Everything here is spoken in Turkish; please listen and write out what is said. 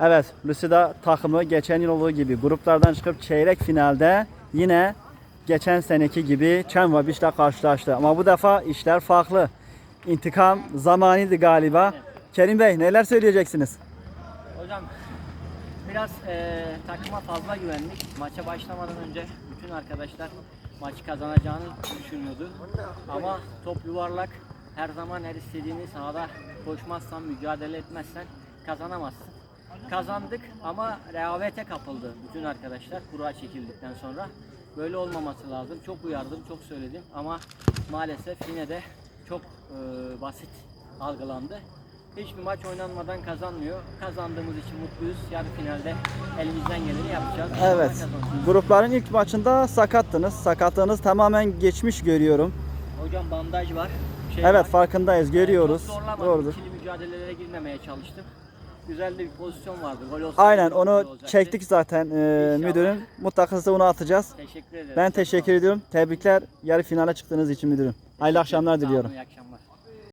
Evet, Lucida takımı geçen yıl olduğu gibi gruplardan çıkıp çeyrek finalde yine geçen seneki gibi Çenvabiş'le karşılaştı. Ama bu defa işler farklı. İntikam zamanıydı galiba. Kerim Bey neler söyleyeceksiniz? Hocam biraz eee, takıma fazla güvendik. Maça başlamadan önce bütün arkadaşlar maçı kazanacağını düşünüyordu. Ama top yuvarlak. Her zaman her istediğini sahada koşmazsan, mücadele etmezsen kazanamazsın. Kazandık ama rehavete kapıldı bütün arkadaşlar kura çekildikten sonra. Böyle olmaması lazım. Çok uyardım, çok söyledim ama maalesef yine de çok eee, basit algılandı. Hiçbir maç oynanmadan kazanmıyor. Kazandığımız için mutluyuz. Yarı finalde elimizden geleni yapacağız. Evet, grupların ilk maçında sakattınız. Sakatlığınız tamamen geçmiş görüyorum. Hocam bandaj var. şey Evet var. farkındayız, görüyoruz. Çok zorlamadım. Doğrudur. İkili mücadelelere girmemeye çalıştım. Güzel de bir pozisyon vardı. Gol olsaydı Aynen onu olacaktı. çektik zaten e, İnşallah. müdürüm. Mutlaka size onu atacağız. Teşekkür ederim. Ben Çok sağ teşekkür olun. ediyorum. Tebrikler yarı finale çıktığınız için müdürüm. Hayırlı akşamlar Sağ olun, diliyorum. iyi akşamlar.